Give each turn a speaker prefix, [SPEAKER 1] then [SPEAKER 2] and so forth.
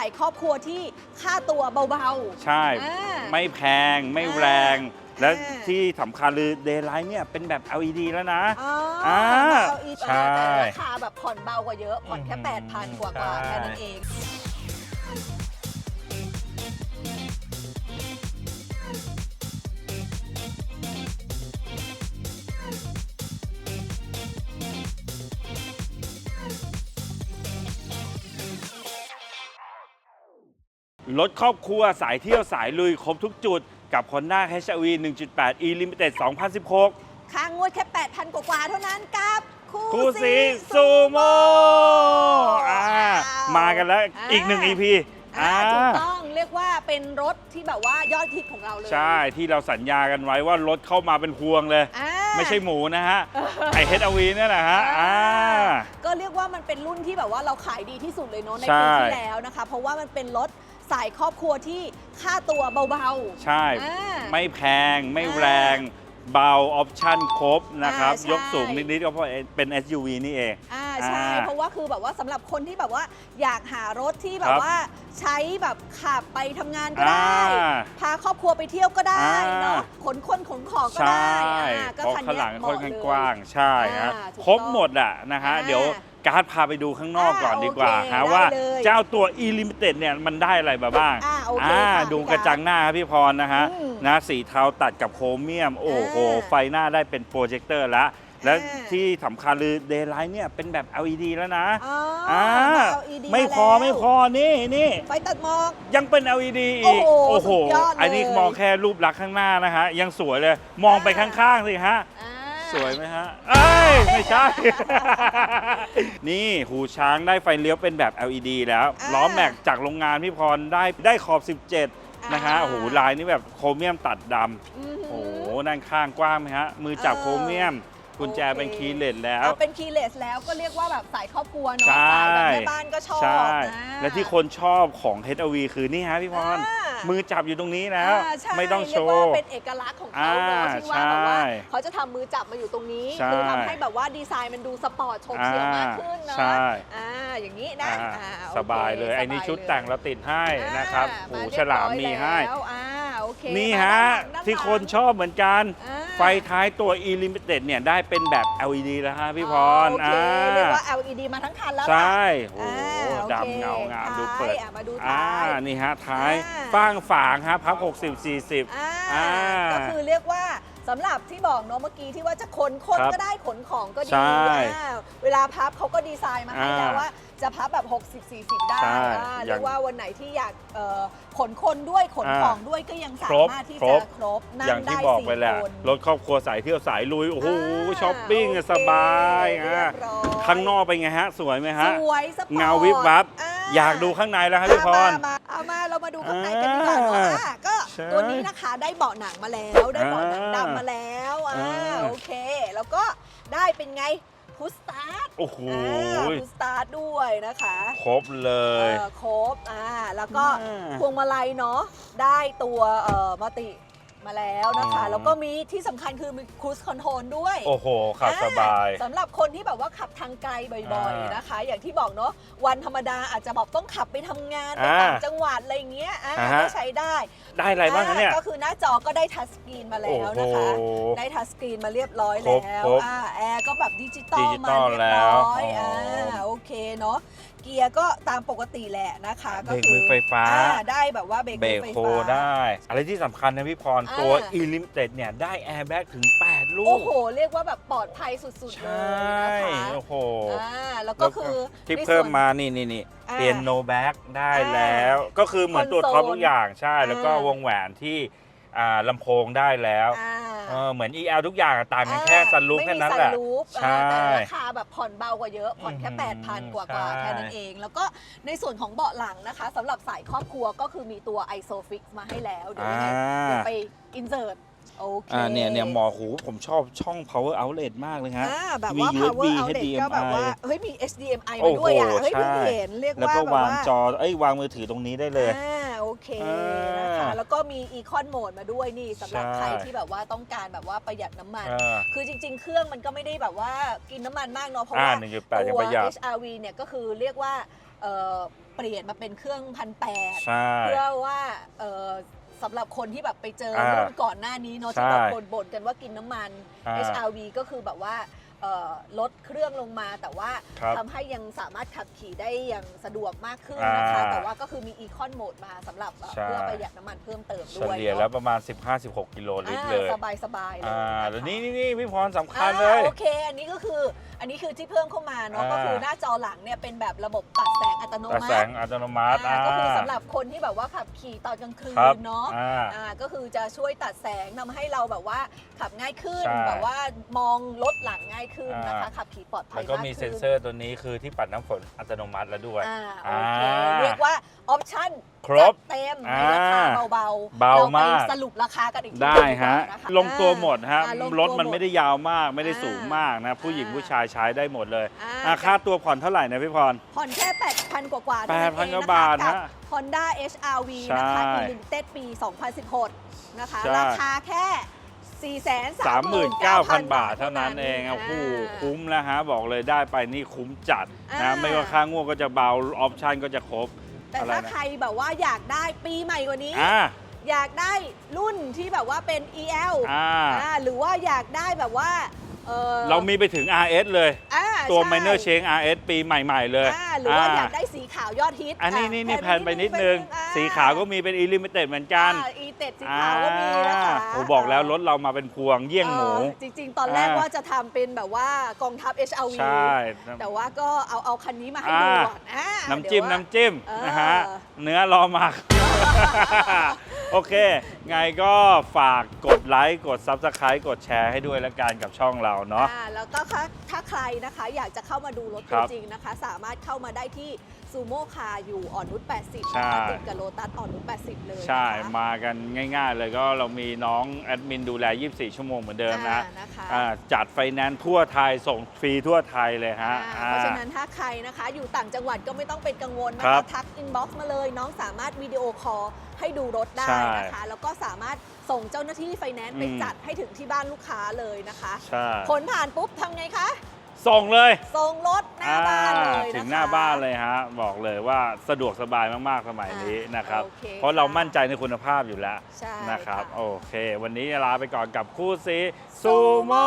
[SPEAKER 1] ายครอบครัวที่ค่าตัวเบา
[SPEAKER 2] ใช่
[SPEAKER 1] อ่า
[SPEAKER 2] ไม่แพงไม่
[SPEAKER 1] อ่า
[SPEAKER 2] แรง และ
[SPEAKER 1] อ่า
[SPEAKER 2] ที่สำคัญคือเดย์ไลท์เนี่ยเป็นแบบ LED แล้วนะ
[SPEAKER 1] ๆอ๋อ
[SPEAKER 2] อ่า
[SPEAKER 1] เอาอีก
[SPEAKER 2] ใช่
[SPEAKER 1] แต่ราคาแบบผ่อนเบากว่าเยอะ ผ่อนแค่
[SPEAKER 2] อืม
[SPEAKER 1] 8,000 กว่ากว่า
[SPEAKER 2] ใช่
[SPEAKER 1] แค่นั้นเอง
[SPEAKER 2] รถครอบครัวสายเที่ยวสายลุยครบทุกจุด กับ Honda HRV 1.8 e Limited 2016
[SPEAKER 1] ค่างวดแค่ 8,000 กว่าๆเท่านั้นกับคู่
[SPEAKER 2] คู่ซีซูโม่อ่ามากันแล้วอีกหนึ่ง EP
[SPEAKER 1] อ่า
[SPEAKER 2] อ่า
[SPEAKER 1] ถูกต้องเรียกว่าเป็นรถที่แบบว่ายอดฮิตของเราเลย
[SPEAKER 2] ใช่ที่เราสัญญากันไว้ว่ารถเข้ามาเป็นพวงเลย
[SPEAKER 1] อ่า
[SPEAKER 2] ไม่ใช่หมูนะฮะไอ HRV เนี่ยแหละฮะอ่า
[SPEAKER 1] ก็เรียกว่ามันเป็นรุ่นที่แบบว่าเราขายดีที่สุดเลยเนาะใน
[SPEAKER 2] ใช่
[SPEAKER 1] ปีที่แล้วนะคะ เพราะว่ามันเป็นรถ สายครอบครัวที่ค่าตัวเบา
[SPEAKER 2] ใช่
[SPEAKER 1] อ่า
[SPEAKER 2] ไม่แพงไม่
[SPEAKER 1] อ่า
[SPEAKER 2] แรง เบา ออปชั่นครบนะครับ
[SPEAKER 1] อ่าใช่
[SPEAKER 2] ยกสูงนิดๆก็เพราะเป็น SUV นี่เอง
[SPEAKER 1] ๆอ่าใช่
[SPEAKER 2] อ่า
[SPEAKER 1] เพราะว่าคือแบบว่าสำหรับคนที่แบบว่าอยากหารถที่แบ
[SPEAKER 2] ครับบ
[SPEAKER 1] ว่าใช้แบบขับไปทำงานก็ได้
[SPEAKER 2] อ่า
[SPEAKER 1] พาครอบครัวไปเที่ยวก็ได้
[SPEAKER 2] อ่า
[SPEAKER 1] เนาะขนคนขนของก็
[SPEAKER 2] ใช่
[SPEAKER 1] ได้อ่าก็
[SPEAKER 2] เพราะ
[SPEAKER 1] คัน
[SPEAKER 2] ข้าง
[SPEAKER 1] เนี้
[SPEAKER 2] หลั
[SPEAKER 1] ย
[SPEAKER 2] ง
[SPEAKER 1] เห
[SPEAKER 2] ค่อ
[SPEAKER 1] มาะ
[SPEAKER 2] นข้าง
[SPEAKER 1] เลย
[SPEAKER 2] กว้างใช่ฮะ
[SPEAKER 1] อ่าถูก
[SPEAKER 2] ครบ
[SPEAKER 1] ต้อง
[SPEAKER 2] หมดอะนะฮะ
[SPEAKER 1] อ่า
[SPEAKER 2] เดี๋ยว การ์ดพาไปดูข้างนอกก่อน
[SPEAKER 1] อ่า
[SPEAKER 2] ดีกว่า
[SPEAKER 1] โอเค
[SPEAKER 2] ฮะ
[SPEAKER 1] ได้
[SPEAKER 2] ว่า
[SPEAKER 1] เลย
[SPEAKER 2] เจ้าตัว e limited เนี่ยมันได้อะไรมาบ้าง
[SPEAKER 1] อ่าโอเค
[SPEAKER 2] อ่า
[SPEAKER 1] ค่ะ
[SPEAKER 2] ดู
[SPEAKER 1] พี่
[SPEAKER 2] กระจังหน้าครับพี่พรนะฮะ
[SPEAKER 1] อืม
[SPEAKER 2] นะสีเทาตัดกับโครเมียม โอ้โห
[SPEAKER 1] อ่า
[SPEAKER 2] ไฟหน้าได้เป็นโปรเจคเตอร์แล้วและ
[SPEAKER 1] อ่า
[SPEAKER 2] ที่สำคัญคือเดย์ไลท์เนี่ยเป็นแบบ LED แล้วนะ
[SPEAKER 1] อ๋อ
[SPEAKER 2] อ่า
[SPEAKER 1] มา LED
[SPEAKER 2] ไม่พอ
[SPEAKER 1] มาแล้ว
[SPEAKER 2] ไม่พอนี่นี่
[SPEAKER 1] ไฟตัดหมอก
[SPEAKER 2] ยังเป็น LED อีก
[SPEAKER 1] โอ้โหสุดยอดเลย
[SPEAKER 2] อันนี้มองแค่รูปลักษณ์ข้างหน้านะฮะ ยังสวยเลย มองไป
[SPEAKER 1] อ่า
[SPEAKER 2] ข้างๆสิฮะ
[SPEAKER 1] อ่า
[SPEAKER 2] สวยไหมฮะเอ้ยไม่ใช่ นี่หูช้างได้ไฟเลี้ยวเป็นแบบ LED แล้ว
[SPEAKER 1] อ่า
[SPEAKER 2] ล้อแม็กจากโรงงานพี่พรได้ได้ขอบ 17 นะฮะ
[SPEAKER 1] อ่า
[SPEAKER 2] โอ้โหลายนี่แบบโครเมียมตัดด
[SPEAKER 1] อือำหื
[SPEAKER 2] โอ้โหด้านข้างกว้างไหมฮะ มือจับ
[SPEAKER 1] เออ
[SPEAKER 2] โครเมียม กุญแจ
[SPEAKER 1] โอเค
[SPEAKER 2] เป็นคีย์เลสแล้ว
[SPEAKER 1] เอาเป็นคีย์เลสแล้วก็เรียกว่าแบบสายครอบครัวเนาะ
[SPEAKER 2] ใช่
[SPEAKER 1] สายแบบแม่บ้านก็ชอบ
[SPEAKER 2] ใช่
[SPEAKER 1] อ่า
[SPEAKER 2] และที่คนชอบของ HRV คือนี่ฮะพี่พร
[SPEAKER 1] อ่า
[SPEAKER 2] มือจับอยู่ตรงนี้แล้ว
[SPEAKER 1] อ่าใช่
[SPEAKER 2] ไม่ต้องโช
[SPEAKER 1] เรียกว่า
[SPEAKER 2] ว์
[SPEAKER 1] เป็นเอกลักษณ์ของเขาเนาะ
[SPEAKER 2] อ่า
[SPEAKER 1] ที่ว่าแบบว่า
[SPEAKER 2] ใช่
[SPEAKER 1] เขาจะทำมือจับมาอยู่ตรงนี้
[SPEAKER 2] ใช่
[SPEAKER 1] คือทำให้แบบว่าดีไซน์มันดูสปอร์ตโฉบเฉี่ยวมากขึ้นเนาะ
[SPEAKER 2] ใช่
[SPEAKER 1] อ่าอย่างนี้นะ
[SPEAKER 2] อ่า
[SPEAKER 1] อ่าโอค
[SPEAKER 2] สบายเลยไอ้นี่
[SPEAKER 1] สบา
[SPEAKER 2] ชุด
[SPEAKER 1] เย
[SPEAKER 2] แต่งเราติดให้นะครับ
[SPEAKER 1] อ่า
[SPEAKER 2] หู
[SPEAKER 1] เรียบ
[SPEAKER 2] ฉลามมีให้
[SPEAKER 1] ร้อยแล้วอ่าโอเค
[SPEAKER 2] นี่
[SPEAKER 1] มา
[SPEAKER 2] ฮะ
[SPEAKER 1] ด้านหลัง
[SPEAKER 2] ที่คน
[SPEAKER 1] ด้านหลัง
[SPEAKER 2] ชอบเหมือนกัน
[SPEAKER 1] อ่า
[SPEAKER 2] ไฟท้ายตัว e limited เนี่ยได้เป็นแบบ LED แล้วฮะพี่พร
[SPEAKER 1] โอเคเรียกว่า LED มาทั้งคันแล้วล่ะ
[SPEAKER 2] ใช่โอ้
[SPEAKER 1] อ่า
[SPEAKER 2] โห
[SPEAKER 1] โอเค
[SPEAKER 2] ดำเงางาม
[SPEAKER 1] ท้าย
[SPEAKER 2] ดูเปิด
[SPEAKER 1] อะมาดู
[SPEAKER 2] อ่า
[SPEAKER 1] ท้าย
[SPEAKER 2] นี่ฮะท้าย
[SPEAKER 1] อ่า
[SPEAKER 2] ฟ้างฝางฮะพับ 60 40
[SPEAKER 1] อ่า
[SPEAKER 2] อ่า
[SPEAKER 1] ก็คือเรียกว่า สำหรับที่บอกเนาะเมื่อกี้ที่ว่าจะขนคน
[SPEAKER 2] ครับ
[SPEAKER 1] ก็ได้ขนของก็ดี
[SPEAKER 2] ใช่
[SPEAKER 1] อ่าเวลาพับเขาก็ดีไซน์มาให้
[SPEAKER 2] อ่า
[SPEAKER 1] แล้วว่าจะพับแบบ 60 40 ได้
[SPEAKER 2] ใช่
[SPEAKER 1] อ่า
[SPEAKER 2] อย่าง
[SPEAKER 1] เรียกว่าวันไหนที่อยากเอ่อขนคนด้วยขน
[SPEAKER 2] อ่า
[SPEAKER 1] ของด้วยก็ยังสา
[SPEAKER 2] ครบ
[SPEAKER 1] มารถที่
[SPEAKER 2] คร
[SPEAKER 1] จะ
[SPEAKER 2] บ
[SPEAKER 1] ครบนั่
[SPEAKER 2] อย่างงที่
[SPEAKER 1] ได้
[SPEAKER 2] บอก
[SPEAKER 1] สี่
[SPEAKER 2] ไปแหละ
[SPEAKER 1] คน
[SPEAKER 2] รถครอบครัวสายเที่ยวสายลุย โอ้โห
[SPEAKER 1] อ่า
[SPEAKER 2] ช้อปปิ้ง
[SPEAKER 1] โอเค
[SPEAKER 2] สบาย
[SPEAKER 1] เรี
[SPEAKER 2] อะ
[SPEAKER 1] ยบร้อย
[SPEAKER 2] ข้างนอกเป็นไงฮะ สวยไหมฮะ
[SPEAKER 1] สวยสปอร์ต
[SPEAKER 2] เงาวิบวับ
[SPEAKER 1] อ่
[SPEAKER 2] อยากดูข้างในแล้วครับพี่พร
[SPEAKER 1] มามาเอามาเรามาดูข้างในกันดีกว่าเนาะ
[SPEAKER 2] อ่า
[SPEAKER 1] อะก็
[SPEAKER 2] ใช่
[SPEAKER 1] ตัวนี้นะคะได้เบาะหนังมาแล้ว ได้เบาะหนัง
[SPEAKER 2] อ่า
[SPEAKER 1] ดำมาแล้วอ่า
[SPEAKER 2] อ่า
[SPEAKER 1] โอเค แล้วก็ได้เป็นไงพุสตาร์ท
[SPEAKER 2] โอ้โห
[SPEAKER 1] พุสตาร์ทด้วยนะคะ
[SPEAKER 2] ครบเล
[SPEAKER 1] เอยอครบอ่าแล้วก็
[SPEAKER 2] อ่า
[SPEAKER 1] พวงมาลัยเนาะได้ตัวเอ่อมัลติ มาแล้วนะคะ
[SPEAKER 2] อืม
[SPEAKER 1] แล้วก็มีที่สำคัญคือมีครู e คอนโทรลด้วย
[SPEAKER 2] โอ้โหขับสบาย
[SPEAKER 1] อ่สำหรับคนที่แบบว่าขับทางไกลบ่อย
[SPEAKER 2] อ่า
[SPEAKER 1] ๆนะคะ อย่างที่บอกเนาะวันธรรมดาอาจจะแบบต้องขับไปทำงานไป
[SPEAKER 2] อ่า
[SPEAKER 1] ต่างจังหวัดอะไรเงี้ยอ่า
[SPEAKER 2] อ่าฮะ
[SPEAKER 1] ก็ใช้ได้
[SPEAKER 2] ได้อะไรบ้างคะเนี่ย
[SPEAKER 1] อ่าก็คือหน้าจอก็ได้ทัชสกรีนมาแล้วนะคะ
[SPEAKER 2] โอ้โห
[SPEAKER 1] ได้ทัชสกรีนมาเรียบร้อย
[SPEAKER 2] ครบ
[SPEAKER 1] แล้ว
[SPEAKER 2] ครบ
[SPEAKER 1] อ่าแอร์ก็แบบดิจิตอล
[SPEAKER 2] ดิจิ
[SPEAKER 1] มา
[SPEAKER 2] ตอล
[SPEAKER 1] เรียบร้อย
[SPEAKER 2] แล้วอ๋ออ่
[SPEAKER 1] อ่าโอเคเนาะ เกียร์ก็ตามปกติแหละนะคะ
[SPEAKER 2] เบ
[SPEAKER 1] ก็
[SPEAKER 2] รก
[SPEAKER 1] คื
[SPEAKER 2] มือไฟฟ้า
[SPEAKER 1] อ่ได้แบบว่าเบรก
[SPEAKER 2] เบร
[SPEAKER 1] มือกไฟ
[SPEAKER 2] โค
[SPEAKER 1] ฟ้า
[SPEAKER 2] ได้ อะไรที่สำคัญนะพี่พร
[SPEAKER 1] อ่า
[SPEAKER 2] ตัว e limited เนี่ย ได้แอร์แบ็กถึง 8 ลู
[SPEAKER 1] โอ้
[SPEAKER 2] ก
[SPEAKER 1] โห เรียกว่าแบบปลอดภัยสุดๆ
[SPEAKER 2] ใช
[SPEAKER 1] เลยนะ่คะ
[SPEAKER 2] โอ้โห
[SPEAKER 1] อ่าแล้วก็คือ
[SPEAKER 2] ที่
[SPEAKER 1] ในส่วน
[SPEAKER 2] เพิ่มมานี่นี่นี่
[SPEAKER 1] อ่า
[SPEAKER 2] เปลี่ยนโนแบ็กได้
[SPEAKER 1] อ่า
[SPEAKER 2] แล้ว ก็คือเหมือนตรวจ
[SPEAKER 1] คอนโซล
[SPEAKER 2] ท็อปทุกอย่างใช่ แล้วก็
[SPEAKER 1] อ่าว
[SPEAKER 2] งแหวนที่อ่าลำโพงได้แล้ว
[SPEAKER 1] อ่า
[SPEAKER 2] เออเหมือน EL ทุกอย่างอะต่างกันแค่ซันรูฟแค่นั้นแหละ
[SPEAKER 1] ไม่มี sunroof
[SPEAKER 2] ใช่
[SPEAKER 1] อ่าแต่ราคาแบบผ่อนเบากว่าเยอะ ผ่อนแค่
[SPEAKER 2] อืม
[SPEAKER 1] 8,000 กว่า
[SPEAKER 2] ใช่
[SPEAKER 1] ๆแค่นั้นเอง แล้วก็ในส่วนของเบาะหลังนะคะสำหรับสายครอบครัวก็คือมีตัว ISOFIX มาให้แล้ว เดี๋ยวยังไงเดี๋ยวไป insert โอเค
[SPEAKER 2] อ่าเนี่ยเนี่ยหมอหูผมชอบช่อง power outlet มากเลยฮะ
[SPEAKER 1] อ่าแบบ
[SPEAKER 2] มี
[SPEAKER 1] ว่า
[SPEAKER 2] USB
[SPEAKER 1] power outlet ก็แบบว่า
[SPEAKER 2] HDMI
[SPEAKER 1] เฮ้ยมี HDMI
[SPEAKER 2] โอ้
[SPEAKER 1] มา
[SPEAKER 2] โห
[SPEAKER 1] ด้วยอะเฮ้ยเพิ่ง
[SPEAKER 2] ใช่
[SPEAKER 1] เห็นเรียก
[SPEAKER 2] แล้ว
[SPEAKER 1] ว่า
[SPEAKER 2] ก็
[SPEAKER 1] แบบ
[SPEAKER 2] วาง
[SPEAKER 1] ว่า
[SPEAKER 2] จอเอ้ยวางมือถือตรงนี้ได้เลย
[SPEAKER 1] อ่าโอ เค
[SPEAKER 2] อ่าน
[SPEAKER 1] นะคะแล้วก็มีอีคอนโหมดมาด้วยนี่สำหรับ
[SPEAKER 2] ใช่
[SPEAKER 1] ใครที่แบบว่าต้องการแบบว่าประหยัดน้ำมัน
[SPEAKER 2] อ่า
[SPEAKER 1] คือจริง ๆ เครื่องมันก็ไม่ได้แบบว่ากินน้ำมันมากเนาะเพราะ
[SPEAKER 2] อ่า
[SPEAKER 1] ว่า
[SPEAKER 2] 1.8ยัง
[SPEAKER 1] ตัว
[SPEAKER 2] ประหยัด
[SPEAKER 1] HRV เนี่ยก็คือเรียกว่าเอ่อเปลี่ยนมาเป็นเครื่องพันแปด
[SPEAKER 2] ใช่
[SPEAKER 1] เพื่อว่าเอ่อสำหรับคนที่แบบไปเจอ
[SPEAKER 2] อ่า
[SPEAKER 1] รุ่นก่อนหน้านี้เนาะ
[SPEAKER 2] ใช่
[SPEAKER 1] ที่แบบบ่นๆกันว่ากินน้ำมัน
[SPEAKER 2] อ่า
[SPEAKER 1] HRV ก็คือแบบว่า เอ่อลดเครื่องลงมา แต่ว่า
[SPEAKER 2] ครับ
[SPEAKER 1] ทำให้ยังสามารถขับขี่ได้อย่างสะดวกมากขึ้นนะคะ
[SPEAKER 2] อ่า
[SPEAKER 1] แต่ว่าก็คือมีอีคอนโหมดมาสำหรับเอ่อ
[SPEAKER 2] ใช่
[SPEAKER 1] เพื่อประหยัดน้ำมันเพิ่มเติม
[SPEAKER 2] เฉ
[SPEAKER 1] ด้วย
[SPEAKER 2] ลี่ยแล้วประมาณ 15-16 กิโลลิตรเลย
[SPEAKER 1] สบายสบายๆเลย
[SPEAKER 2] อ่า
[SPEAKER 1] นะคะ
[SPEAKER 2] แล้วนี่นี่นี่พี่พรสำคั
[SPEAKER 1] อ่า
[SPEAKER 2] ญเลย
[SPEAKER 1] โอเค อันนี้ก็คืออันนี้คือที่เพิ่มเข้ามาเนาะ
[SPEAKER 2] อ่า
[SPEAKER 1] ก็คือหน้าจอหลังเนี่ยเป็นแบบระบบตัดแสงอัตโน
[SPEAKER 2] แต่
[SPEAKER 1] มั
[SPEAKER 2] แส
[SPEAKER 1] ติ
[SPEAKER 2] งอัตโนมัติ
[SPEAKER 1] อ่า
[SPEAKER 2] อ่า
[SPEAKER 1] ก็คือสำหรับคนที่แบบว่าขับขี่ตอนกลางคื
[SPEAKER 2] ครับ
[SPEAKER 1] นเนาะ
[SPEAKER 2] อ่า
[SPEAKER 1] อ่าก็คือจะช่วยตัดแสงทำให้เราแบบว่าขับง่ายขึ้น
[SPEAKER 2] ใช่
[SPEAKER 1] แบบว่ามองรถหลังง่ายขึ้นนะคะ
[SPEAKER 2] อ่า
[SPEAKER 1] ขับขี่ปลอดภั
[SPEAKER 2] แล้
[SPEAKER 1] ยว
[SPEAKER 2] ก็
[SPEAKER 1] มาก
[SPEAKER 2] มี
[SPEAKER 1] ขึ้น
[SPEAKER 2] เซ็นเซอร์ตัวนี้คือที่ปัดน้ำฝนอัตโนมัติแล้วด้วย
[SPEAKER 1] อ่า
[SPEAKER 2] อ่า
[SPEAKER 1] โอเคเรียกว่าออปชั่น
[SPEAKER 2] ครบ
[SPEAKER 1] จัดเต็มใน
[SPEAKER 2] อ่า
[SPEAKER 1] ราคาเบาๆ
[SPEAKER 2] เบามาก
[SPEAKER 1] รไปสรุปราคากันอีกที
[SPEAKER 2] ได้
[SPEAKER 1] ดีกว่า
[SPEAKER 2] ฮะ
[SPEAKER 1] นะคะ
[SPEAKER 2] ลงตัวหมดฮะ
[SPEAKER 1] อ่าลง
[SPEAKER 2] รถ
[SPEAKER 1] ตัว
[SPEAKER 2] มัน
[SPEAKER 1] ห
[SPEAKER 2] ไม่ได้ยาวมากไม่ได้
[SPEAKER 1] อ่า
[SPEAKER 2] สูงมากนะ ผู้หญิง
[SPEAKER 1] อ่า
[SPEAKER 2] ผู้ชายใช้ได้หมดเลย
[SPEAKER 1] อ่า
[SPEAKER 2] อ่าค่าตัวผ่อนเท่าไหร่นะพี่พร
[SPEAKER 1] ผ่อนแค่8,000กว่าๆกว่า
[SPEAKER 2] 8,000กว่าบาทฮะ
[SPEAKER 1] Honda HRV นะคะ
[SPEAKER 2] ใช่
[SPEAKER 1] Limited ปี 2016 นะคะ
[SPEAKER 2] ใช่
[SPEAKER 1] ราคาแค่
[SPEAKER 2] 39,000 บาทเท่านั้นเองโอ้โหาคุ้มแล้วฮะบอกเลยได้ไปนี่คุ้มจัด
[SPEAKER 1] อ่า
[SPEAKER 2] นะไม่ว่าค่างวดก็จะเบาออปชันก็จะครบ
[SPEAKER 1] แต่
[SPEAKER 2] อะไร
[SPEAKER 1] ถ้า
[SPEAKER 2] นะ
[SPEAKER 1] ใครแบบว่าอยากได้ปีใหม่กว่านี้
[SPEAKER 2] อ่า
[SPEAKER 1] อยากได้รุ่นที่แบบว่าเป็น EL
[SPEAKER 2] อ่า
[SPEAKER 1] อ่าหรือว่าอยากได้แบบว่า เออ
[SPEAKER 2] เรามีไปถึง RS เลย
[SPEAKER 1] อ่า
[SPEAKER 2] ตัว
[SPEAKER 1] ใช่
[SPEAKER 2] Minor Change RS ปีใหม่ ๆ เลย
[SPEAKER 1] อ่าหรือว่าอยากได้สีขาวยอดฮิต
[SPEAKER 2] อันนี้ะนี่นี่
[SPEAKER 1] แแผ่
[SPEAKER 2] นไปนิดนึง
[SPEAKER 1] อ่
[SPEAKER 2] สีขาวก็มีเป็น Illimited เหมือนกัน
[SPEAKER 1] อีเต็ดสีขาวก็มีนะคะ
[SPEAKER 2] อ่าผมบอกแล้วรถเรามาเป็นพวงเยี่ยงหมู
[SPEAKER 1] เออจริงๆ ตอนแรก
[SPEAKER 2] อ่า
[SPEAKER 1] ว่าจะทำเป็นแบบว่ากองทัพ HRV
[SPEAKER 2] ใช่
[SPEAKER 1] แต่ว่าก็เอาเอาคันนี้มาให้ดู
[SPEAKER 2] อ่า
[SPEAKER 1] ก่อนอ่า
[SPEAKER 2] น้ำจิ้ม
[SPEAKER 1] เดี๋ยวว่า
[SPEAKER 2] น้ำจิ้ม
[SPEAKER 1] เออ
[SPEAKER 2] นะฮะ เนื้อรอหมัก โอเค ไงก็ฝากกดไลค์กด Subscribe กดแชร์ให้ด้วยละกันกับช่องเราเนาะ
[SPEAKER 1] อ่าแล้วก็ถ้าถ้าใครนะคะ อยากจะเข้ามาดูรถ
[SPEAKER 2] ค
[SPEAKER 1] ตั
[SPEAKER 2] รั
[SPEAKER 1] ว
[SPEAKER 2] บ
[SPEAKER 1] จริงนะคะ สามารถเข้ามาได้ที่ซูโม่คาอยู่อ่อนนุช80
[SPEAKER 2] ใช่
[SPEAKER 1] นะคะติดกับโลตัสอ่อนนุช80 เลยนะคะ
[SPEAKER 2] ใช่ มากันง่ายๆเลยก็เรามีน้องแอดมินดูแล 24 ชั่วโมงเหมือนเดิมนะ
[SPEAKER 1] อ่านะคะ
[SPEAKER 2] อ่าจัดไฟแนนซ์ทั่วไทยส่งฟรีทั่วไทยเลยฮะ
[SPEAKER 1] อ่าเพราะฉะ
[SPEAKER 2] อ่า
[SPEAKER 1] นั้นถ้าใครนะคะ อยู่ต่างจังหวัดก็ไม่ต้องเป็นกังวลนะ
[SPEAKER 2] ครั
[SPEAKER 1] คะ
[SPEAKER 2] บ
[SPEAKER 1] ทักอินบ็อกซ์มาเลย น้องสามารถวิดีโอคอลให้ดูรถได้
[SPEAKER 2] ใช่
[SPEAKER 1] นะคะ แล้วก็สามารถส่งเจ้าหน้าที่ไฟแนนซ์ไป
[SPEAKER 2] อืม
[SPEAKER 1] จัดให้ถึงที่บ้านลูกค้าเลยนะคะ
[SPEAKER 2] ใช่
[SPEAKER 1] ผลผ่านปุ๊บทำไงคะ
[SPEAKER 2] ส่งเลย
[SPEAKER 1] ส่งรถหน้าบ้านเลย
[SPEAKER 2] อ่า
[SPEAKER 1] นะคะ
[SPEAKER 2] ถึงหน้าบ้านเลยฮะ บอกเลยว่าสะดวกสบายมาก ๆ สมัยนี้
[SPEAKER 1] อ่าน
[SPEAKER 2] นะครับ
[SPEAKER 1] โอเค
[SPEAKER 2] เพราะเรา
[SPEAKER 1] ค่ะ
[SPEAKER 2] มั่นใจในคุณภาพอยู่แล้ว
[SPEAKER 1] ใช่
[SPEAKER 2] นะครับ
[SPEAKER 1] ค่ะ
[SPEAKER 2] โอเค วันนี้ลาไปก่อนกับคู่ซี
[SPEAKER 1] ซู
[SPEAKER 2] ซู
[SPEAKER 1] โม่
[SPEAKER 2] โม่